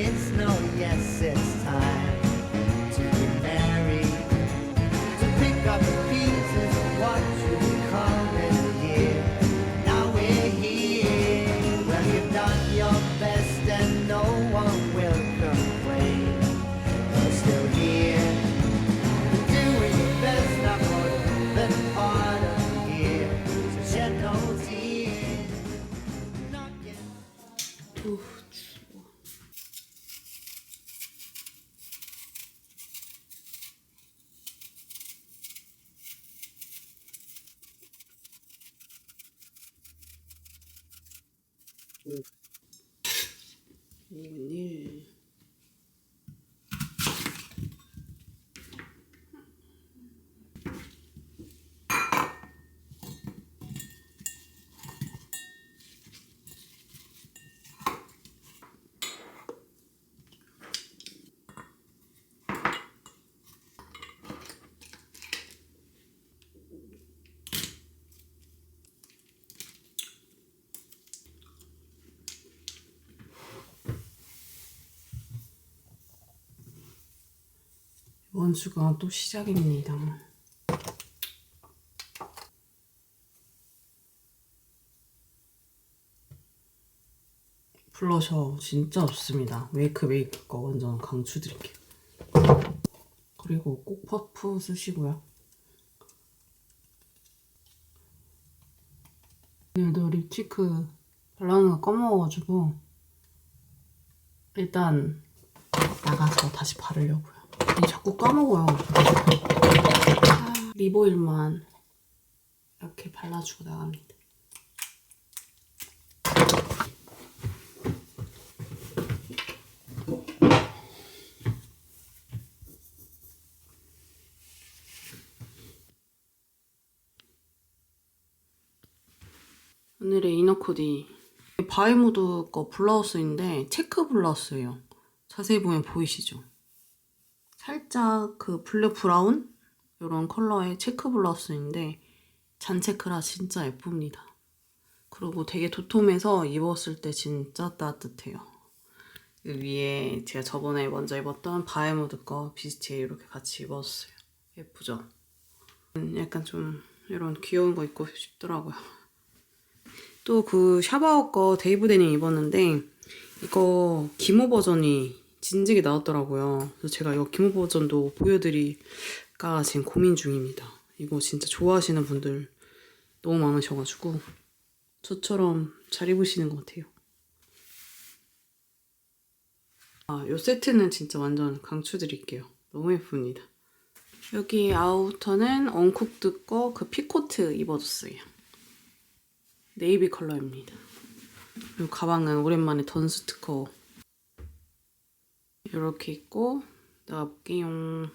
pies. clue 주가 또 시작입니다. 블러셔 진짜 좋습니다. 웨이크 메이크 거 완전 강추드릴게요. 그리고 꼭 퍼프 쓰시고요. 오늘도 립치크 발라는 거 까먹어가지고 일단 나가서 다시 바르려고요. 이 자꾸 까먹어요. 아, 립오일만 이렇게 발라주고 나갑니다. 오늘의 이너 코디 바이무드 거 블라우스인데 체크 블라우스예요. 자세히 보면 보이시죠? 살짝 그 블랙 브라운 이런 컬러의 체크 블라우스인데 잔체크라 진짜 예쁩니다. 그리고 되게 도톰해서 입었을 때 진짜 따뜻해요. 그 위에 제가 저번에 먼저 입었던 바이무드 거 비스티에 이렇게 같이 입었어요. 예쁘죠? 음, 약간 좀 이런 귀여운 거 입고 싶더라고요. 또 그 샤바오 거 데이브 데님 입었는데 이거 기모 버전이 진지게 나왔더라고요. 그래서 제가 이거 기모 버전도 보여드릴까 지금 고민 중입니다. 이거 진짜 좋아하시는 분들 너무 많으셔가지고 저처럼 잘 입으시는 것 같아요. 아, 요 세트는 진짜 완전 강추드릴게요. 너무 예쁩니다. 여기 아우터는 언쿡드 거 그 피코트 입어줬어요. 네이비 컬러입니다. 그리고 가방은 오랜만에 던스 특허 이렇게 입고 나갈게요.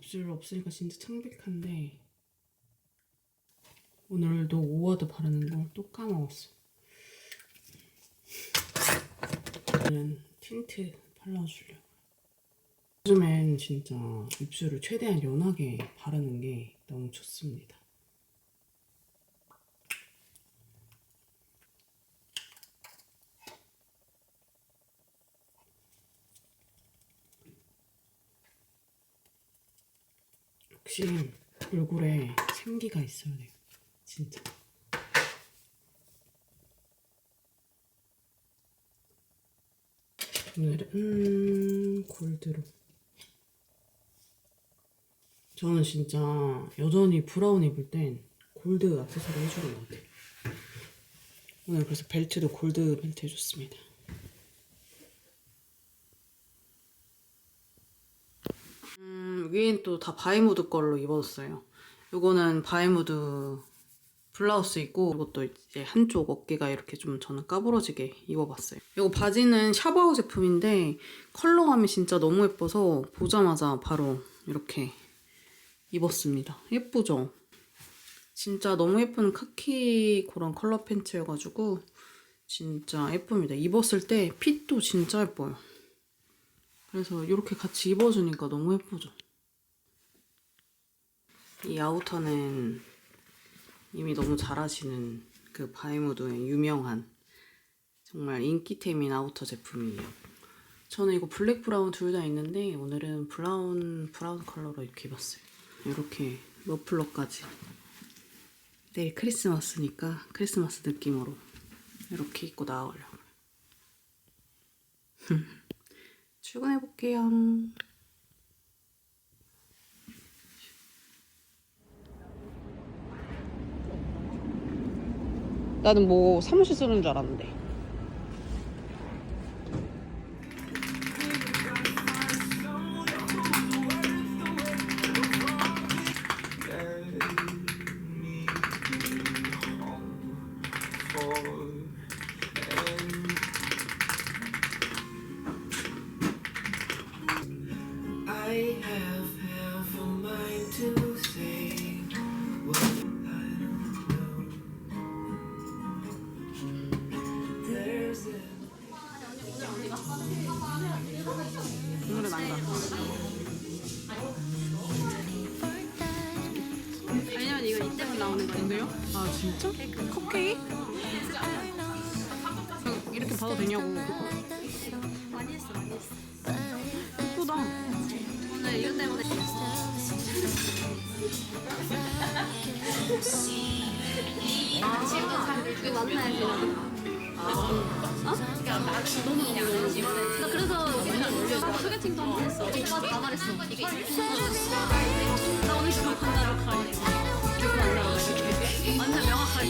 와 입술 없으니까 진짜 창백한데 오늘도 오워드 바르는 걸 또 까먹었어. 저는 틴트 발라주려고. 요즘엔 진짜 입술을 최대한 연하게 바르는 게 너무 좋습니다. 역시 얼굴에 생기가 있어야 돼요. 진짜. 오늘은 골드로. 저는 진짜 여전히 브라운 입을 땐 골드 액세서리 해주는 것 같아요. 오늘 그래서 벨트도 골드 벨트 해줬습니다. 음, 위엔 또다 바이무드 걸로 입었어요. 요거는 바이무드 블라우스 있고 이것도 이제 한쪽 어깨가 이렇게 좀 저는 까부러지게 입어봤어요. 이거 바지는 샤바오 제품인데 컬러감이 진짜 너무 예뻐서 보자마자 바로 이렇게 입었습니다. 예쁘죠? 진짜 너무 예쁜 카키 그런 컬러 팬츠여가지고 진짜 예쁩니다. 입었을 때 핏도 진짜 예뻐요. 그래서 이렇게 같이 입어주니까 너무 예쁘죠? 이 아우터는 이미 너무 잘하시는 그 바이무드의 유명한 정말 인기템인 아우터 제품이에요. 저는 이거 블랙 브라운 둘 다 있는데 오늘은 브라운 브라운 컬러로 이렇게 입었어요. 이렇게 머플러까지. 내일 크리스마스니까 크리스마스 느낌으로 이렇게 입고 나가려고. 출근해 볼게요. 나는 뭐 사무실 쓰는 줄 알았는데. 진짜? 컵케이크? 이렇게 봐도 되냐고. 많이 했어 많이 했어 예쁘다. 오늘 이거 때문에 이거 만나야 돼 어? 너무 그냥 나 그래서 소개팅도 한번 했어 오빠 다 말했어 나 오늘 그거 간다고 가 이거 간다고 이렇게 완전 명확하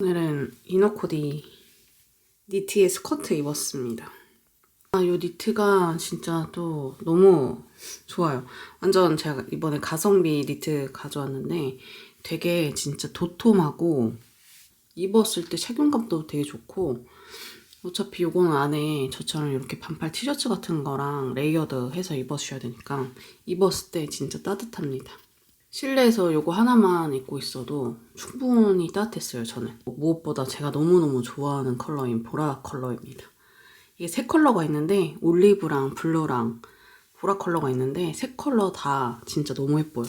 오늘은 이너코디 니트의 스커트 입었습니다. 아, 요 니트가 진짜 또 너무 좋아요. 완전 제가 이번에 가성비 니트 가져왔는데 되게 진짜 도톰하고 입었을 때 착용감도 되게 좋고 어차피 요거는 안에 저처럼 이렇게 반팔 티셔츠 같은 거랑 레이어드 해서 입어주셔야 되니까 입었을 때 진짜 따뜻합니다. 실내에서 요거 하나만 입고 있어도 충분히 따뜻했어요, 저는. 무엇보다 제가 너무너무 좋아하는 컬러인 보라 컬러입니다. 이게 세 컬러가 있는데 올리브랑 블루랑 보라 컬러가 있는데 세 컬러 다 진짜 너무 예뻐요.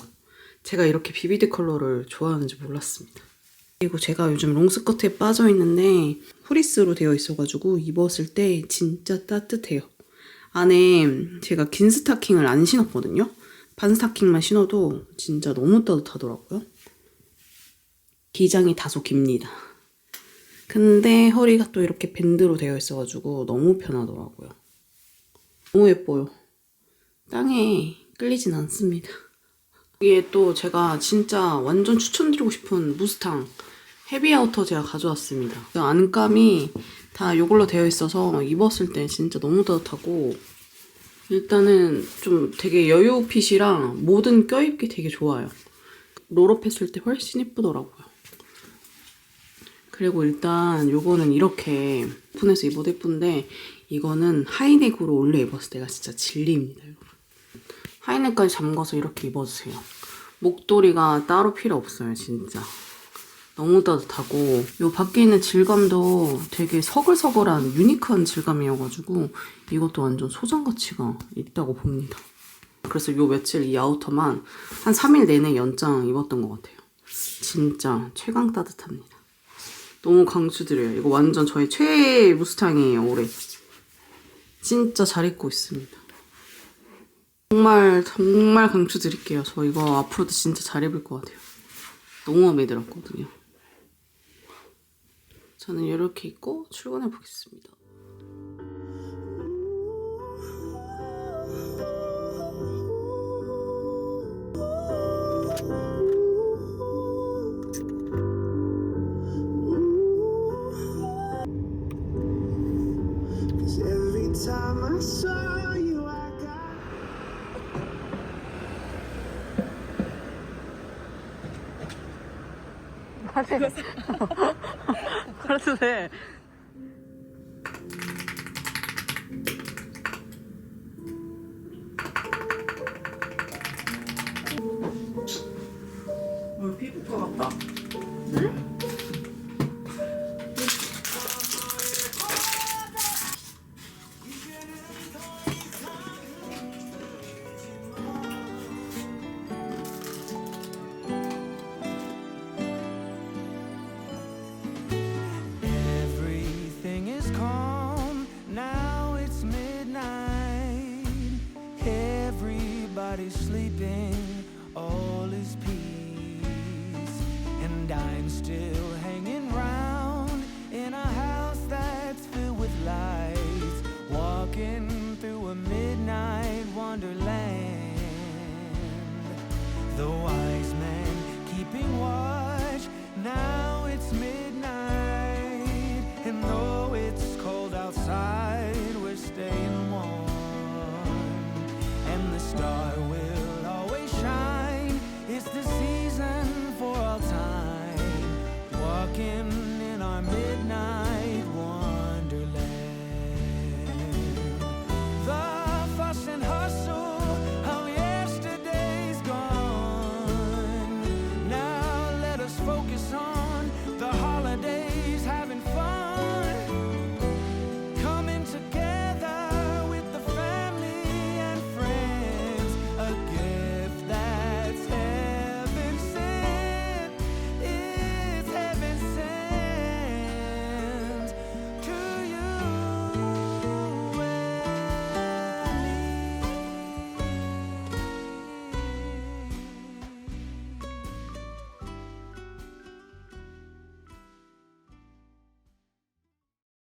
제가 이렇게 비비드 컬러를 좋아하는지 몰랐습니다. 그리고 제가 요즘 롱스커트에 빠져 있는데 후리스로 되어 있어가지고 입었을 때 진짜 따뜻해요. 안에 제가 긴 스타킹을 안 신었거든요. 반 스타킹만 신어도 진짜 너무 따뜻하더라고요. 기장이 다소 깁니다. 근데 허리가 또 이렇게 밴드로 되어 있어가지고 너무 편하더라고요. 너무 예뻐요. 땅에 끌리진 않습니다. 이게 또 제가 진짜 완전 추천드리고 싶은 무스탕 헤비 아우터 제가 가져왔습니다. 그 안감이 다 이걸로 되어 있어서 입었을 때 진짜 너무 따뜻하고 일단은 좀 되게 여유 핏이랑 뭐든 껴입기 되게 좋아요. 롤업 했을 때 훨씬 이쁘더라고요. 그리고 일단 요거는 이렇게 오픈해서 입어도 예쁜데 이거는 하이넥으로 올려 입었을 때가 진짜 진리입니다. 하이넥까지 잠궈서 이렇게 입어주세요. 목도리가 따로 필요 없어요, 진짜. 너무 따뜻하고 요 밖에 있는 질감도 되게 서글서글한 유니크한 질감이어가지고 이것도 완전 소장 가치가 있다고 봅니다. 그래서 요 며칠 이 아우터만 한 3일 내내 연장 입었던 것 같아요. 진짜 최강 따뜻합니다. 너무 강추드려요. 이거 완전 저의 최애 무스탕이에요, 올해. 진짜 잘 입고 있습니다. 정말 정말 강추드릴게요. 저 이거 앞으로도 진짜 잘 입을 것 같아요. 너무 마음에 들었거든요. 저는 이렇게 입고 출근해 보겠습니다. 그래도 돼. 뭘 피부과 같다. Everything taken